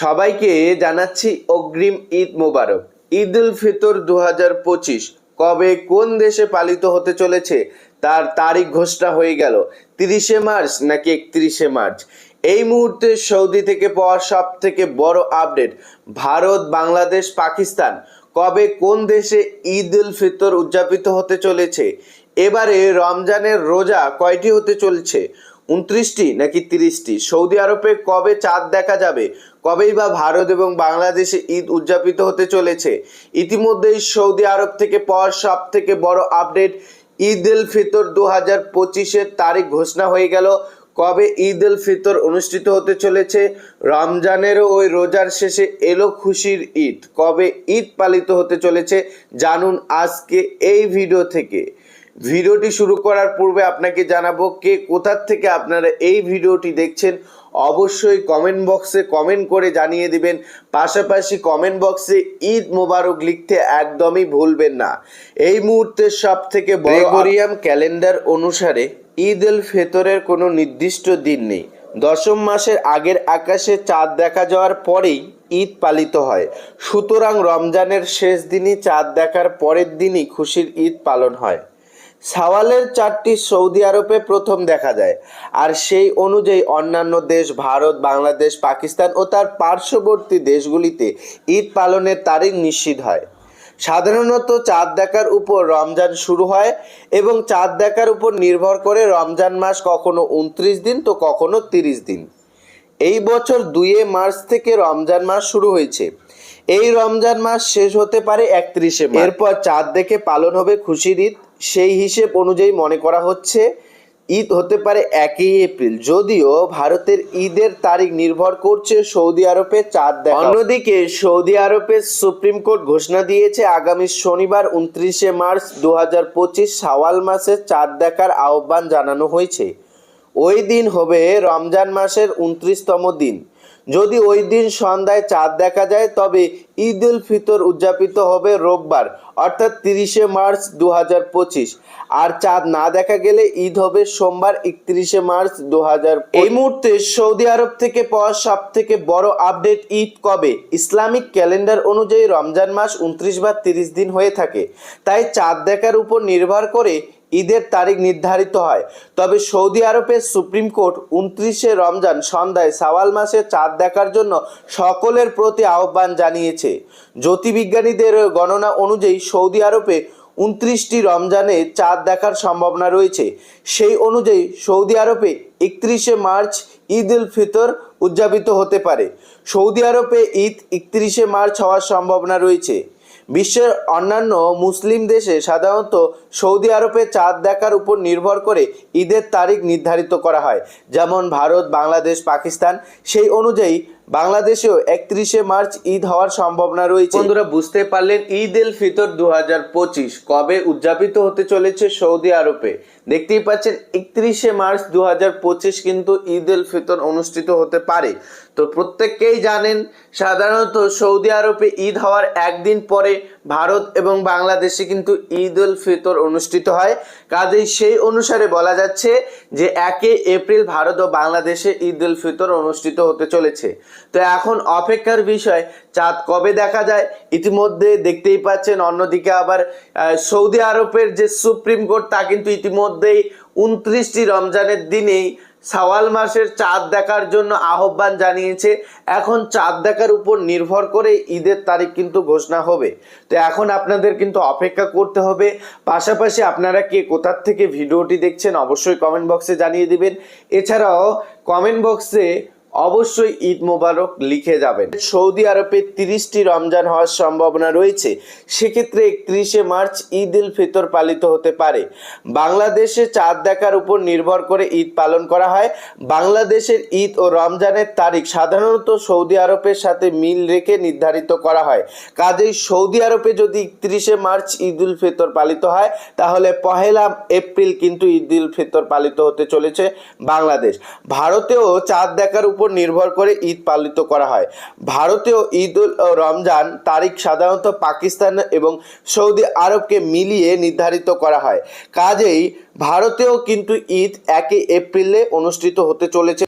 সবাইকে জানাচ্ছি অগ্রিম ঈদ মোবারক। ঈদ উল ফিতর দু হাজার পঁচিশ, কবে কোন দেশে পালিত হতে চলেছে তার তারিখ ঘোষণা হয়ে গেল, তিরিশে মার্চ নাকি একত্রিশে মার্চ? এই মুহূর্তে সৌদি থেকে পাওয়া সব থেকে বড় আপডেট, ভারত, বাংলাদেশ, পাকিস্তান, কবে কোন দেশে ঈদ উল ফিতর উদযাপিত হতে চলেছে? এবারে রমজানের রোজা কয়টি হতে চলছে? উনত্রিশটি নাকি তিরিশটি? সৌদি আরবে কবে চাঁদ দেখা যাবে? কবেই বা ভারত এবং বাংলাদেশে ঈদ উদযাপিত হতে চলেছে? ইতিমধ্যেই সৌদি আরব থেকে পাওয়ার সব থেকে বড় আপডেট ঈদ উল ফিতর দু হাজার পঁচিশের তারিখ ঘোষণা হয়ে গেল। কবে ঈদ উল ফিতর অনুষ্ঠিত হতে চলেছে? রমজানেরও ওই রোজার শেষে এলো খুশির ঈদ। কবে ঈদ পালিত হতে চলেছে? জানুন আজকে এই ভিডিও থেকে। ভিডিওটি শুরু করার পূর্বে আপনাকে জানাব কে কোথার থেকে আপনারা এই ভিডিওটি দেখছেন অবশ্যই কমেন্ট বক্সে কমেন্ট করে জানিয়ে দিবেন। পাশাপাশি কমেন্ট বক্সে ঈদ মোবারক লিখতে একদমই ভুলবেন না। এই মুহূর্তে সব থেকে গ্রেগরিয়াম ক্যালেন্ডার অনুসারে ঈদ উল ফেতরের কোনো নির্দিষ্ট দিন নেই। দশম মাসের আগের আকাশে চাঁদ দেখা যাওয়ার পরেই ঈদ পালিত হয়। সুতরাং রমজানের শেষ দিনই চাঁদ দেখার পরের দিনই খুশির ঈদ পালন হয়। সাওয়ালের চারটি সৌদি আরবে প্রথম দেখা যায়, আর সেই অনুযায়ী অন্যান্য দেশ ভারত, বাংলাদেশ, পাকিস্তান ও তার পার্শ্ববর্তী দেশগুলিতে ঈদ পালনের তারিখ নিশ্চিত হয়। সাধারণত চাঁদ দেখার উপর রমজান শুরু হয় এবং চাঁদ দেখার উপর নির্ভর করে রমজান মাস কখনো উনত্রিশ দিন, তো কখনো তিরিশ দিন। এই বছর দুইয়ে মার্চ থেকে রমজান মাস শুরু হয়েছে। এই রমজান মাস শেষ হতে পারে একত্রিশে এরপর চাঁদ দেখে পালন হবে খুশির ঈদ। সেই হিসেব অনুযায়ী মনে করা হচ্ছে, ঈদ হতে পারে একই এপ্রিল। যদিও ভারতের ঈদের তারিখ নির্ভর করছে সৌদি আরবে চাঁদ দেখা। অন্যদিকে সৌদি আরবের সুপ্রিম কোর্ট ঘোষণা দিয়েছে, আগামী শনিবার উনত্রিশে মার্চ দু হাজার পঁচিশ সাওয়াল মাসে চাঁদ দেখার আহ্বান জানানো হয়েছে। ওই দিন হবে রমজান মাসের উনত্রিশতম দিন। যদি ওই দিন সন্ধ্যায় চাঁদ দেখা যায়, তবে ঈদ উল ফিতর উদযাপিত হবে রোববার, অর্থাৎ তিরিশে মার্চ দু হাজার পঁচিশ। আর চাঁদ না দেখা গেলে ঈদ হবে সোমবার, একত্রিশে মার্চ দু হাজার এই মুহূর্তে সৌদি আরব থেকে পাওয়া সব থেকে বড় আপডেট ঈদ কবে? ইসলামিক ক্যালেন্ডার অনুযায়ী রমজান মাস উনত্রিশ বা তিরিশ দিন হয়ে থাকে। তাই চাঁদ দেখার উপর নির্ভর করে ঈদের তারিখ নির্ধারিত হয়। তবে সৌদি আরবের সুপ্রিম কোর্ট উনত্রিশে রমজান সন্ধ্যায় সাওয়াল মাসে চাঁদ দেখার জন্য সকলের প্রতি আহ্বান জানিয়েছে। জ্যোতির্বিজ্ঞানীদের গণনা অনুযায়ী সৌদি আরবে উনত্রিশটি রমজানে চাঁদ দেখার সম্ভাবনা রয়েছে। সেই অনুযায়ী সৌদি আরবে একত্রিশে মার্চ ঈদ উল ফিতর উদযাপিত হতে পারে। সৌদি আরবে ঈদ একত্রিশে মার্চ হওয়ার সম্ভাবনা রয়েছে। বিশ্বের অন্যান্য মুসলিম দেশে সাধারণত সৌদি আরবে চাঁদ দেখার উপর নির্ভর করে ঈদের তারিখ নির্ধারিত করা হয়। যেমন ভারত, বাংলাদেশ, পাকিস্তান, সেই অনুযায়ী বাংলাদেশেও একত্রিশে মার্চ ঈদ হওয়ার সম্ভাবনা রয়েছে। বন্ধুরা, বুঝতে পারলেন, ঈদ উল ফিতর দু হাজার পঁচিশ কবে উদযাপিত হতে চলেছে সৌদি আরবে? দেখতেই পাচ্ছেন, একত্রিশে মার্চ দু হাজার পঁচিশ কিন্তু ঈদ উল ফিতর অনুষ্ঠিত হতে পারে। তো প্রত্যেককেই জানেন, সাধারণত সৌদি আরবে ঈদ হওয়ার একদিন পরে ভারত এবং বাংলাদেশে কিন্তু ঈদ উল ফিতর অনুষ্ঠিত হয়। কাজেই সেই অনুসারে বলা যাচ্ছে যে, একে এপ্রিল ভারত ও বাংলাদেশে ঈদ উল ফিতর অনুষ্ঠিত হতে চলেছে। তো এখন অপেক্ষার বিষয়, চাঁদ কবে দেখা যায়? ইতিমধ্যে দেখতেই পাচ্ছেন, অন্যদিকে আবার সৌদি আরবের যে সুপ্রিম কোর্ট, তা কিন্তু ইতিমধ্যেই উনত্রিশটি রমজানের দিনেই সাওয়াল মাসের চাঁদ দেখার জন্য আহ্বান জানিয়েছে। এখন চাঁদ দেখার উপর নির্ভর করে ঈদের তারিখ কিন্তু ঘোষণা হবে। তো এখন আপনাদের কিন্তু অপেক্ষা করতে হবে। পাশাপাশি আপনারা কে কোথার থেকে ভিডিওটি দেখছেন, অবশ্যই কমেন্ট বক্সে জানিয়ে দিবেন। এছাড়াও কমেন্ট বক্সে অবশ্যই ঈদ মোবারক লিখে যাবেন। সৌদি আরবে তিরিশটি রমজান হওয়ার সম্ভাবনা রয়েছে। সেক্ষেত্রে একত্রিশে মার্চ ঈদ উল ফিতর পালিত হতে পারে। বাংলাদেশে চাঁদ দেখার উপর নির্ভর করে ঈদ পালন করা হয়। বাংলাদেশের ঈদ ও রমজানের তারিখ সাধারণত সৌদি আরবের সাথে মিল রেখে নির্ধারিত করা হয়। কাজেই সৌদি আরবে যদি একত্রিশে মার্চ ঈদ উল ফিতর পালিত হয়, তাহলে পহেলা এপ্রিল কিন্তু ঈদ উল ফিতর পালিত হতে চলেছে বাংলাদেশ। ভারতেও চাঁদ দেখার উপর নির্ভর করে ঈদ পালিত করা হয়। ভারতীয় ঈদ উল রমজান তারিখ সাধারণত পাকিস্তান এবং সৌদি আরবকে মিলিয়ে নির্ধারিত করা হয়। কাজেই ভারতেও কিন্তু ঈদ একই এপ্রিলে অনুষ্ঠিত হতে চলেছে।